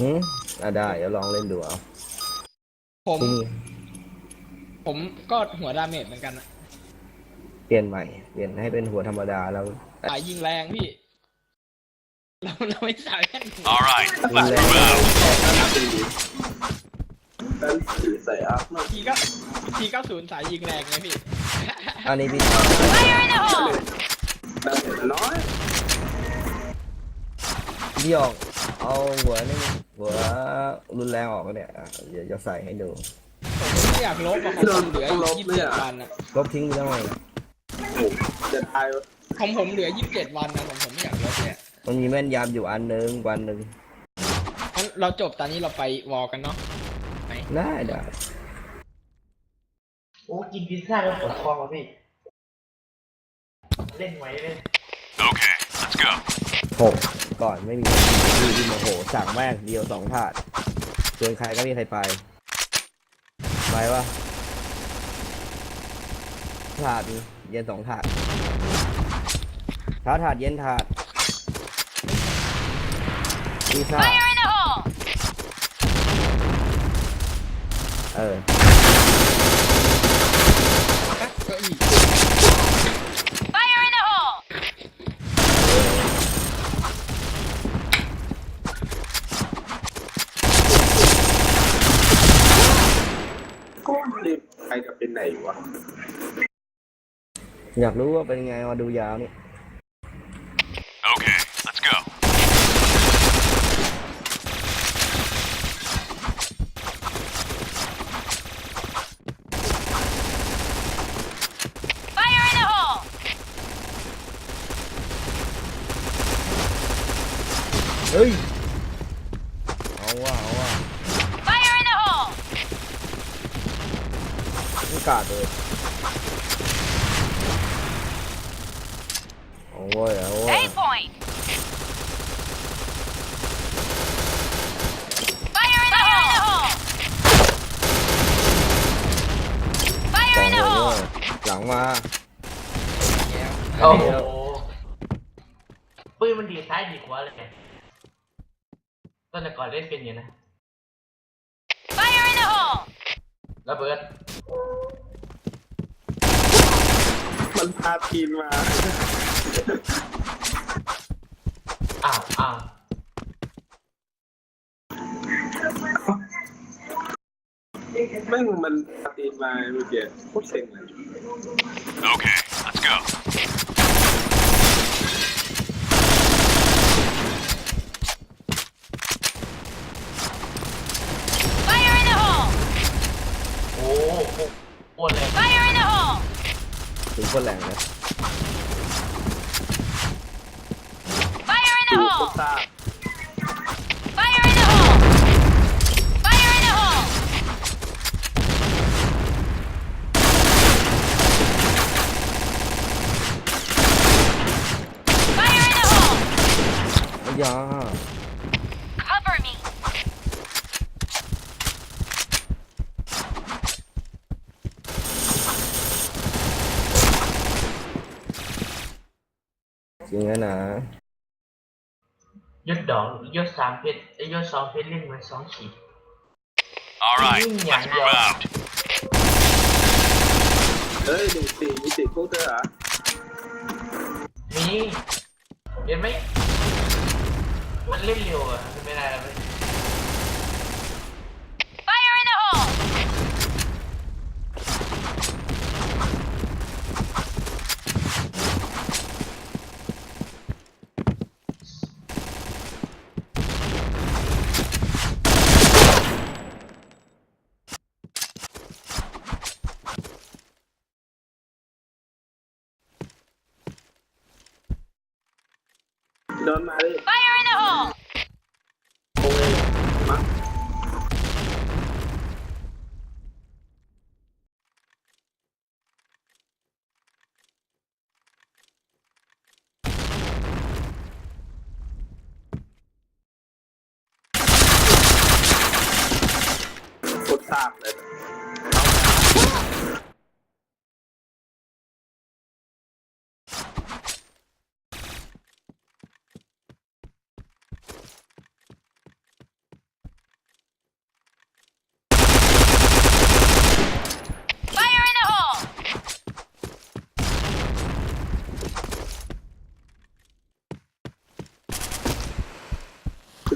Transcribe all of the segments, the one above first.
อืมอะได้ เดี๋ยวลองเล่นดูเอาผม ที่นี่ผมก็หัวดาเมจเหมือนกันอะเปลี่ยนใหม่ เปลี่ยนให้เป็นหัวธรรมดาแล้วสายยิงแรงพี่ เราเราไม่สายแค่น All right, รุน let's แรง move out. ด้านสีใส่อัพมากทีก็ทีเก้าศูนย์สายยิงแรงไงพี่ อันนี้พี่ Fire in the hole! ด้านเห็นน้อย พี่ออก เอาหัวนี่หัวรุนแรงออกเนี่ยอะเดี๋ยวจะใส่ให้ดู ผมไม่อยากลบอะของผมเหลืออีกยี่สิบเจ็ดวันอะลบทิ้งไปแล้วไงโอ้จะตายของผมเหลือยี่สิบเจ็ดวันนะผมผมไม่อยากลบเนี่ยมันมีแม่นยำอยู่อันหนึงวันหนึ่งงั้นเราจบตอนนี้เราไปวอลกันเนาะไหนได้ได้โอ้กินพิซซ่าแล้วปวดท้องวะพี่ เล่นไหวเล่น Okay, let's go. หกก่อนไม่มีพี่พี่โมโหสั่งแม่งเดียวสองถาดชวนใครก็ไมมีใครไป ไปวะถาดนี่เย็นสองถาดเช้าถาดเย็นถาดพิซซ่า Fire in the hole! เออ ก็อีก Fire in the hole! ก็รีบใครจะเป็นไหนวะอยากรู้ว่าเป็นไงมาดูยาวนี่ Okay, let's go. Fire in the hole! เฮ้ย เอาว่ะเอาว่ะ Fire in the hole! ไม่กาดเลยเอาเว้ยเอาเว้ย A point! Fire in the hole! Fire สอง in เล the ย hole! หลังมาโอ้โหปืนมันดีซ้ายดีขวาเลยไงตอนแต่ก่อนเล่นเป็นอย่างนี้นะ Fire in the hole! ระเบิด มันพาทีมมาอ้าวอ้าวแม่งมันพาทีมมาเมื่อกี้โคตรเซ็งเลย Okay, let's go. คนแรงนะ Fire in the โค hole! ตรซ่า Fire in the hole! Fire in the hole! Fire in the hole! ไอ้ยา จริงนะนะยศดอกยศสามเพชรไอ้ยศสองเพชรเล่นเหมือนสองขีด All right, Mm, let's yeah, move yeah. out. เฮ้ยหนึ่งสี่มีสี่คู่ด้วยเหรอมีเห็นไหมมันเล่นเร็วอะมันไม่ได้แล้วเว้ย Fire in the hole! โดนมาดิ Fire in the hole! โอ้ยมาโคตรซ่าเลย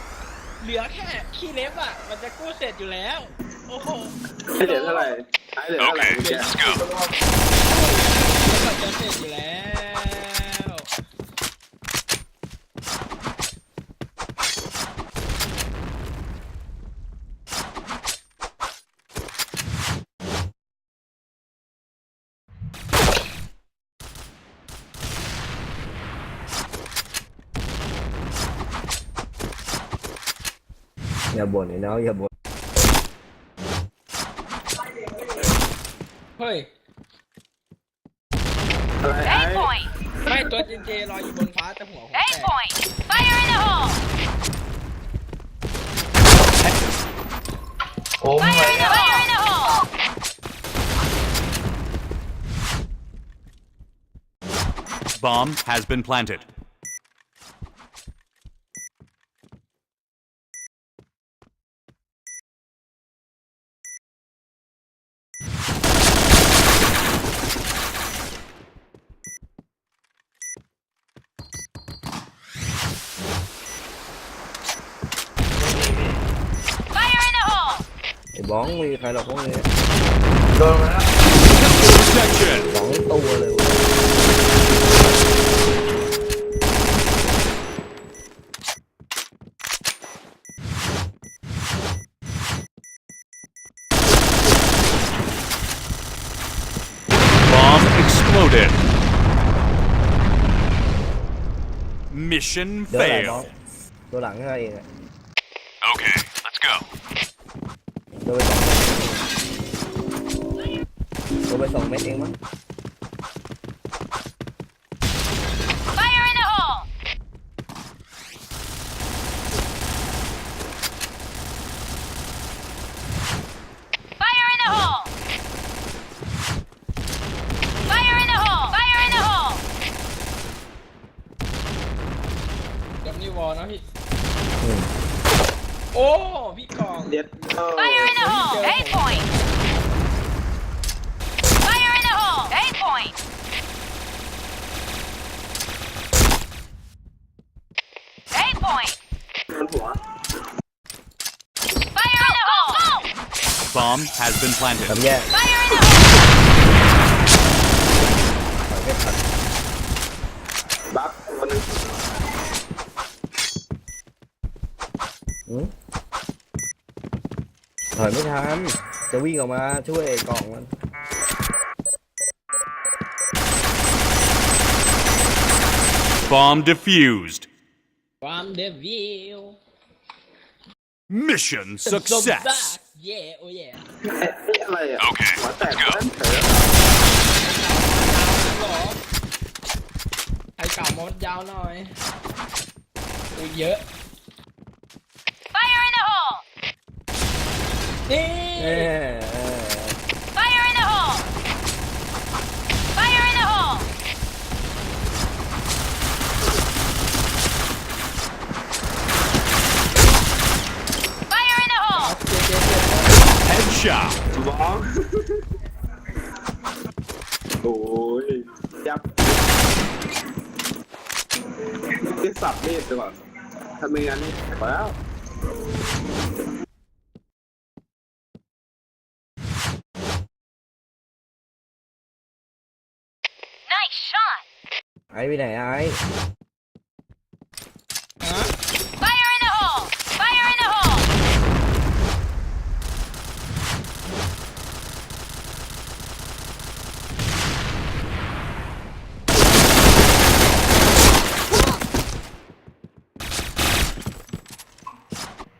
แบบเหลือแค่ขี้เล็บอะ มันจะกู้เสร็จอยู่แล้ว โอ้โหให้เหลือเท่าไหร่ให้เหลือเท่าไหร่ Okay, เมื่อกี้ let's go. มันจะเสร็จอยู่แล้ว อย่าบ่นไอ้น้องอย่าบ่น เฮ้ย อะไรไอ้ A point. ไม่ตัวจินเจลอยอยู่บนฟ้าแต่หัวผมแต A ก point. Fire in the hole. โอ้ย Fire in the hole. Fire in the hole. Bomb has been planted. บ้องไม่มีใครหรอกพวกนี้โดนมาแล้ว Protection. สองตัวเลยเว้ย Bomb exploded. Mission เดี๋ยวอะไรบ้อง failed. ตัวหลังให้เองอะ Okay, let's go. โดนไปสองเม็ดโดนไปสองเม็ดเองมั้ง Fire in the hole. Fire in the hole. Fire in the hole. Fire in the hole. จำนี่วอลนะพี่ อืม โอ้พี่กอง เด็ดเออ Fire in the hole. A point. Fire in the hole. A point. A point. โดนหัว Fire in the hole. Bomb has been planted. ทำแย่ Fire in the hole. ถอยไม่ทัน บัฟคนหนึง ถอยไม่ทัน จะวิ่งออกมาช่วยไอ้กล่องมัน Bomb defused. ความเดวิล Mission success. เย่โอ้เย่เอ๊ะนี่อะไรอะโอเคหัวแตก let's go นั่นเถอะหรอใครเก่ามดยาวหน่อยดูเยอะ Fire in the hole. นี่เอ้ย Fire in the hole. Fire in the hole. Fire in the hole. เจ็บเจ็บเจ็บ Headshot. บ้องโอ้ยยับที่สับมีดดีกว่าถ้าไม่งั้นนี่ไปแล้ว อ้ไปไหนไอ้ฮะ Fire in the hole. Fire in the hole.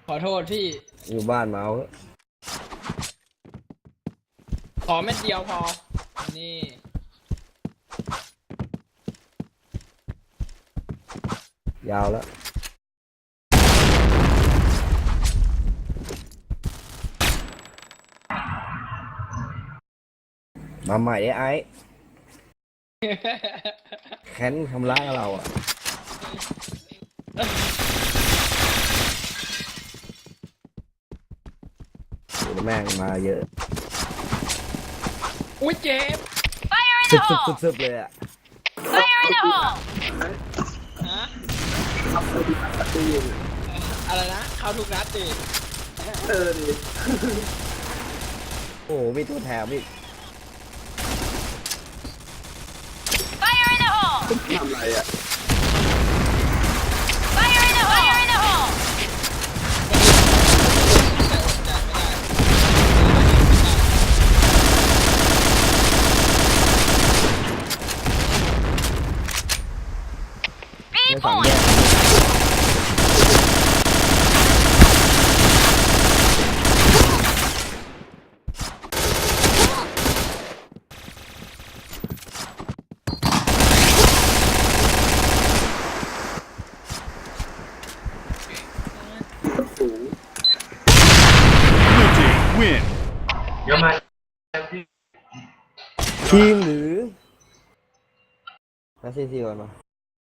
ขอโทษพี่ อยู่บ้านเมาส์ขอเม็ดเดียวพอ นี่ ยาวแล้วมาใหม่ไอ้ไอ้แค้นทำร้ายเราอะโอ้แม่งมาเยอะ อุ้ยเจ็บ Fire in ซึ the บซึบ hole! ซึบซึบเลยอะ Fire in the hole! ฮะขับไปดีขับไปยิงอะไรนะ เข้าทุกนัดดิเออดิโอ้โหมีตัวแถมอีก Fire in the hole! ทำไรอะ Fire in the hole! Fire in the hole! แต่อดใจไม่ได้ B ไม่สามแย point! ก สูง Blue team win. เดี๋ยวมา ทีมหรือมาซีซีก่อนมา